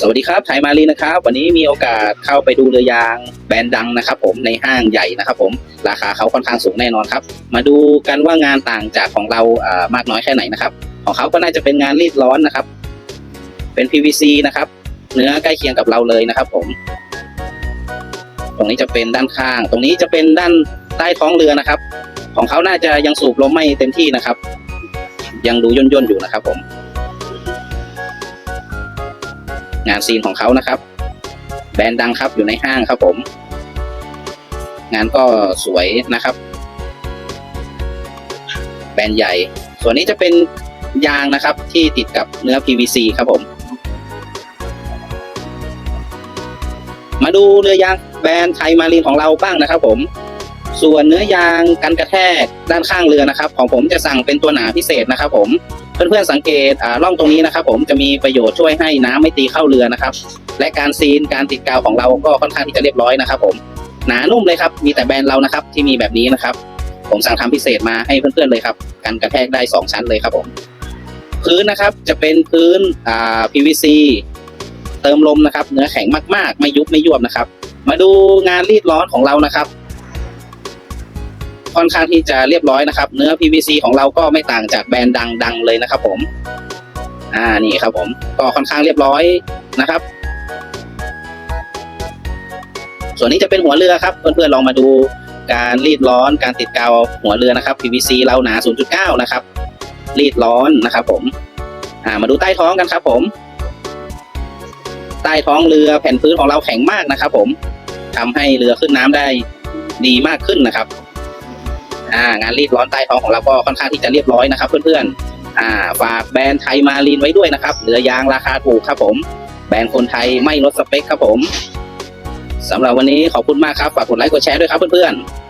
สวัสดีครับไทยมารีนะครับ วันนี้มีโอกาสเข้าไปดูเรือยางแบรนด์ดังนะครับ ผมในห้างใหญ่นะครับผมราคาเขาค่อนข้างสูงแน่นอนครับ มาดูกันว่างานต่างจากของเราอ่ามากน้อยแค่ไหนนะครับ ของเขาก็น่าจะเป็นงานรีดร้อนนะครับ เป็น PVC นะครับ เนื้อใกล้เคียงกับเราเลยนะครับผม ตรงนี้จะเป็นด้านข้าง ตรงนี้จะเป็นด้านใต้ท้องเรือนะครับ ของเขาน่าจะยังสูบลมไม่เต็มที่นะครับ ยังดูย่นๆอยู่นะครับผม งานซีนของเขานะครับ แบรนด์ดังครับอยู่ในห้างครับผม งานก็สวยนะครับ แบรนด์ใหญ่ ส่วนนี้จะเป็นยางนะครับที่ติดกับเนื้อ PVC ครับผม มาดูเรือยางแบรนด์ไทยมารีนของเราบ้างนะครับ ผม ส่วนเนื้อยางกันกระแทกด้านข้างเรือนะครับ ของผมจะสั่งเป็นตัวหนาพิเศษนะครับ ผม เพื่อนๆสังเกตอ่าร่องตรงนี้นะครับ ผมจะมีประโยชน์ช่วยให้น้ำไม่ตีเข้าเรือนะครับ และการซีนการติดกาวของเราก็ค่อนข้างที่จะเรียบร้อยนะครับ ผมหนานุ่มเลยครับมีแต่แบรนด์เรานะครับ ที่มีแบบนี้นะครับ ผมสั่งทำพิเศษมาให้เพื่อนๆเลยครับกันกระแทกได้สองชั้นเลยครับผม พื้นนะครับจะเป็นพื้นอ่า PVC เติมลมนะครับ เนื้อแข็งมากๆ ไม่ยุบไม่ยวบนะครับ มาดูงานรีดร้อนของเรานะครับ ค่อนข้างที่จะเรียบร้อยนะครับ เนื้อ PVC ของเราก็ไม่ต่างจากแบรนด์ดังๆเลยนะครับ ผม อ่านี่ครับ ผมก็ค่อนข้างเรียบร้อยนะครับ ส่วนนี้จะเป็นหัวเรือครับ เพื่อนๆลองมาดูการรีดร้อนการติดกาวหัวเรือนะครับ PVC เราหนา 0.9 นะครับ รีดร้อนนะครับ ผม อ่ามาดูใต้ท้องกันครับ ผม ใต้ท้องเรือแผ่นพื้นของเราแข็งมากนะครับ ผมทำให้เรือขึ้นน้ำได้ดีมากขึ้นนะครับ อ่างานรีดร้อนใต้ท้องของเราก็ค่อนข้างที่จะเรียบร้อยนะครับ เพื่อนๆอ่าฝากแบรนด์ไทยมาลีนไว้ด้วยนะครับเรือยางราคาถูกครับผม แบรนด์คนไทยไม่ลดสเปคครับผมสำหรับวันนี้ขอบคุณมากครับฝากกดไลค์กดแชร์ด้วยครับเพื่อนๆ